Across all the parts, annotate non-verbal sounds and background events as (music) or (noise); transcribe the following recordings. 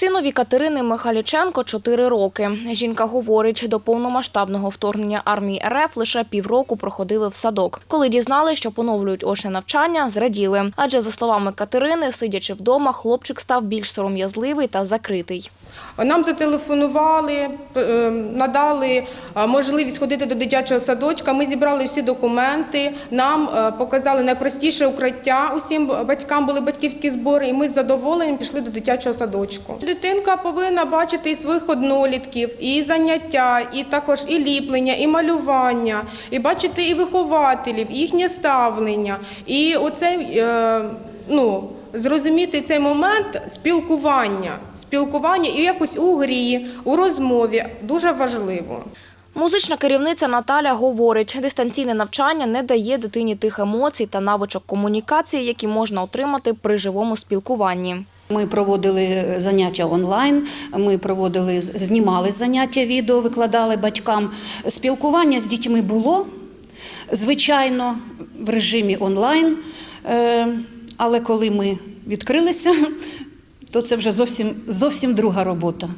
Синові Катерини Михайліченко 4 роки. Жінка говорить, до повномасштабного вторгнення армії РФ лише півроку проходили в садок. Коли дізнали, що поновлюють очне навчання, зраділи. Адже, за словами Катерини, сидячи вдома, хлопчик став більш сором'язливий та закритий. Нам зателефонували, е, надали е, можливість ходити до дитячого садочка. Ми зібрали всі документи. Нам е, показали найпростіше укриття. Усім батькам були батьківські збори, і ми з задоволенням пішли до дитячого садочку. Дитинка повинна бачити і своїх однолітків, і заняття, і також і ліплення, і малювання, і бачити і вихователів, і їхнє ставлення. І оцей е, ну. Зрозуміти цей момент спілкування, спілкування і якось у грі, у розмові дуже важливо. Музична керівниця Наталя говорить, дистанційне навчання не дає дитині тих емоцій та навичок комунікації, які можна отримати при живому спілкуванні. Ми проводили заняття онлайн. Ми проводили знімали заняття відео, викладали батькам. Спілкування з дітьми було звичайно в режимі онлайн. Е, Але коли ми відкрилися, (laughs) то це вже зовсім зовсім друга робота,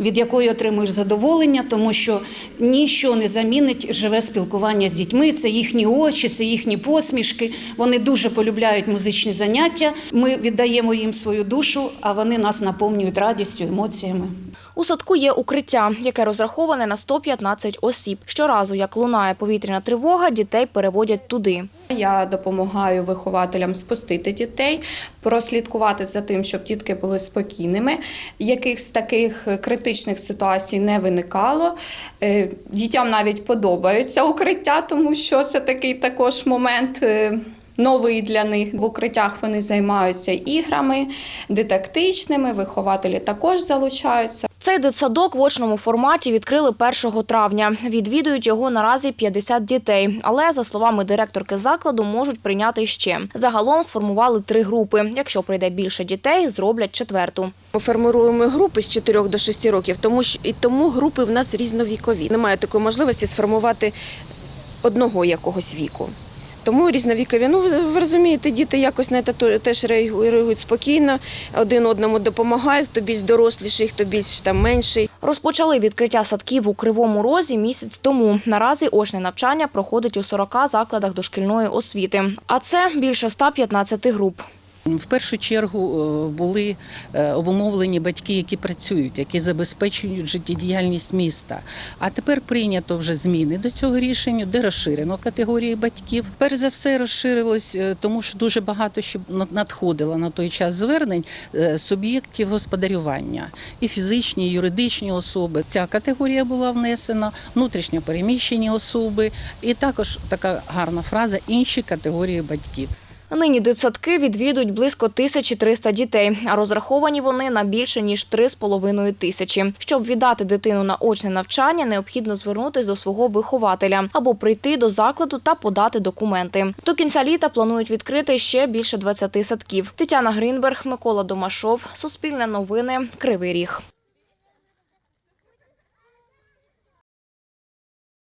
від якої отримуєш задоволення, тому що ніщо не замінить живе спілкування з дітьми. Це їхні очі, це їхні посмішки. Вони дуже полюбляють музичні заняття. Ми віддаємо їм свою душу, а вони нас наповнюють радістю, емоціями. У садку є укриття, яке розраховане на 115 осіб. Щоразу, як лунає повітряна тривога, дітей переводять туди. Я допомагаю вихователям спустити дітей, прослідкувати за тим, щоб дітки були спокійними. Якихось таких критичних ситуацій не виникало. Е, Дітям навіть подобаються укриття, тому що це такий також момент. е, Новий для них в укриттях вони займаються іграми дидактичними, вихователі також залучаються. Цей дитсадок в очному форматі відкрили 1 травня. Відвідують його наразі 50 дітей. Але, за словами директорки закладу, можуть прийняти ще. Загалом сформували три групи. Якщо прийде більше дітей, зроблять четверту. Ми формуємо групи з 4 до 6 років, тому що і тому групи в нас різновікові. Немає такої можливості сформувати одного якогось віку. Тому різновікові. Ну, ви розумієте, діти якось на це теж реагують спокійно, один одному допомагають, хто більш доросліший, хто більш там менший. Розпочали відкриття садків у Кривому Розі місяць тому. Наразі очне навчання проходить у 40 закладах дошкільної освіти. А це більше 115 груп. В першу чергу е, були е, обумовлені батьки, які працюють, які забезпечують життєдіяльність міста. А тепер прийнято вже зміни до цього рішення, де розширено категорії батьків. Перш за все розширилось, е, тому що дуже багато ще над- надходило на той час звернень суб'єктів господарювання і фізичні, і юридичні особи. Ця категорія була внесена, внутрішньо переміщені особи, і також така гарна фраза інші категорії батьків. Нині дитсадки відвідують близько 1300 дітей, а розраховані вони на більше ніж 3,5 тисячі. Щоб віддати дитину на очне навчання, необхідно звернутися до свого вихователя або прийти до закладу та подати документи. До кінця літа планують відкрити ще більше 20 садків. Тетяна Грінберг, Микола Домашов, Суспільне новини, Кривий Ріг.